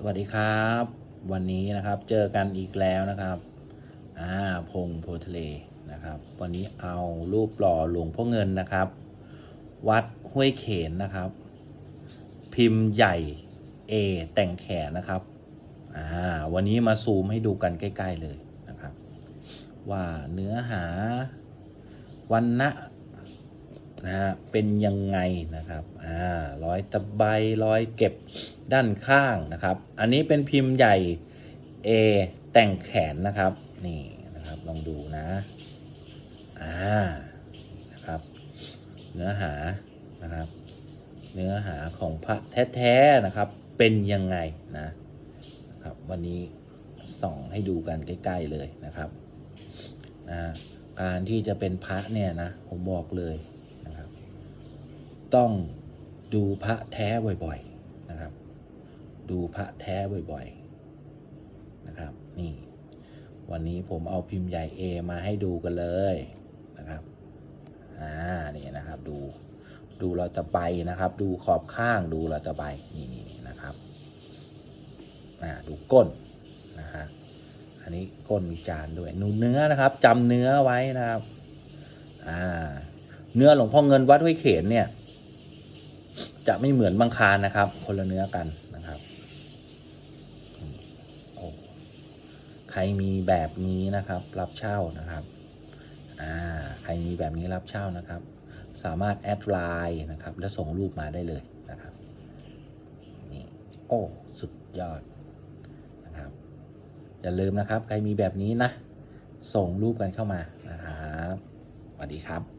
สวัสดีครับ วันนี้นะครับเจอกันอีกแล้วนะครับอ่าพงโพทะเลนะครับ วันนี้เอารูปหล่อหลวงพ่อเงินนะครับ วัดห้วยเขนนะครับ พิมพ์ใหญ่ A แต่งแขนนะครับอ่าวันนี้มาซูมให้ดูกันใกล้ ๆเลยนะครับ ว่าเนื้อหาวันนะ นะฮะเป็นยังไงนะครับอ่ารอยตะไบรอยเก็บด้านข้างนะครับ อันนี้เป็นพิมพ์ใหญ่ A แต่งแขนนะครับนี่นะครับลองดูนะอ่านะครับเนื้อหานะครับ เนื้อหาของพระแท้ๆนะครับเป็นยังไงนะนะครับวันนี้ส่องให้ดูกันใกล้ๆเลยนะครับนะการที่จะเป็นพระเนี่ยนะผมบอกเลย ต้องดูพระแท้บ่อยๆนะครับ ดูพระแท้บ่อยๆนะครับ นี่ วันนี้ผมเอาพิมพ์ใหญ่ A มาให้ดูกันเลยนะครับอ่านี่นะครับ ดูดูรอยตะไบนะครับ ดูขอบข้างดูรอยตะไบนี่นี่นนะครับอ่าดูก้นนะฮะอันนี้ก้นมีจานด้วยนูเนื้อนะครับจำเนื้อไว้นะครับอ่าเนื้อหลวงพ่อเงินวัดห้วยเขนเนี่ย จะไม่เหมือนบางคารนะครับ คนละเนื้อกันนะครับใครมีแบบนี้นะครับ รับเช่านะครับอ่าใครมีแบบนี้รับเช่านะครับ สามารถแอดไลน์นะครับ แล้วส่งรูปมาได้เลยนะครับนี่โอ้สุดยอดนะครับอย่าลืมนะครับ ใครมีแบบนี้นะ ส่งรูปกันเข้ามานะครับสวัสดีครับ